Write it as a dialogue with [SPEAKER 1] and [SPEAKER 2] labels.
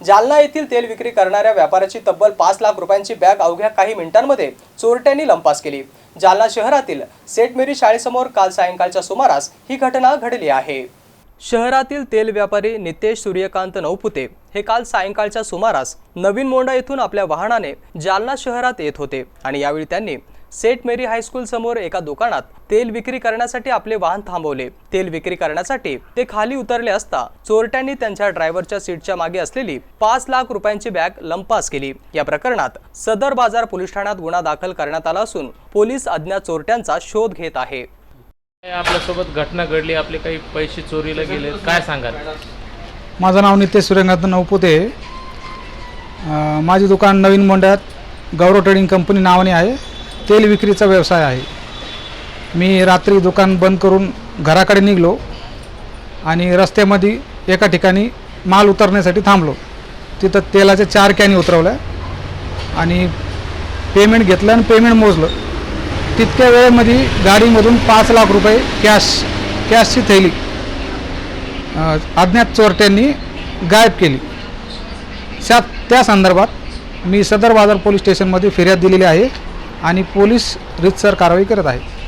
[SPEAKER 1] जालना येथील तेल विक्री करणाऱ्या व्यापाऱ्याची तब्बल पाच लाख रुपयांची बॅग अवघ्या काही मिनिटांमध्ये चोरट्यांनी लंपास केली. जालना शहरातील सेंट मेरी शाळेसमोर काल सायंकाळच्या सुमारास ही घटना घडली आहे. शहरातील तेल व्यापारी नितेश सूर्यकांत नवपुते हे काल सायंकाळच्या सुमारास नवीन मोंडा येथून आपल्या वाहनाने जालना शहरात येत होते आणि यावेळी त्यांनी सेंट मेरी हायस्कूल समोर एका दुकानात तेल विक्री करण्यासाठी आपले वाहन थांबवले. तेल विक्री करण्यासाठी ते खाली उतरले असता चोरट्यांनी त्यांच्या ड्रायव्हरच्या सीटच्या मागे असलेली पाच लाख रुपयांची बॅग लंपास केली. या प्रकरणात सदर बाजार पोलीस ठाण्यात गुन्हा दाखल करण्यात आला असून पोलीस अज्ञात चोरट्यांचा शोध घेत आहे.
[SPEAKER 2] आपल्यासोबत घटना घडली? आपले काही पैसे चोरीला गेले काय सांगाल?
[SPEAKER 3] माझं नाव नितेश सूर्यकांत नवपुते. माझे दुकान नवीन मोंड्यात गौरव ट्रेडिंग कंपनी नावाने आहे. तेल विक्रीचा व्यवसाय आहे. मी रात्री दुकान बंद करून घराकडे निघलो आणि रस्त्यामध्ये एका ठिकाणी माल उतरण्यासाठी थांबलो. तिथं तेलाच्या चार कॅनी उतरवल्या आणि पेमेंट घेतलं आणि पेमेंट मोजलं. तितक्या वेळेमध्ये गाडीमधून पाच लाख रुपये कॅश कॅशची थैली अज्ञात चोरट्यांनी गायब केली. त्या त्या संदर्भात मी सदर बाजार पोलीस स्टेशनमध्ये फिर्याद दिलेली आहे. आणि पोलीस रितसर कारवाई करत आहेत.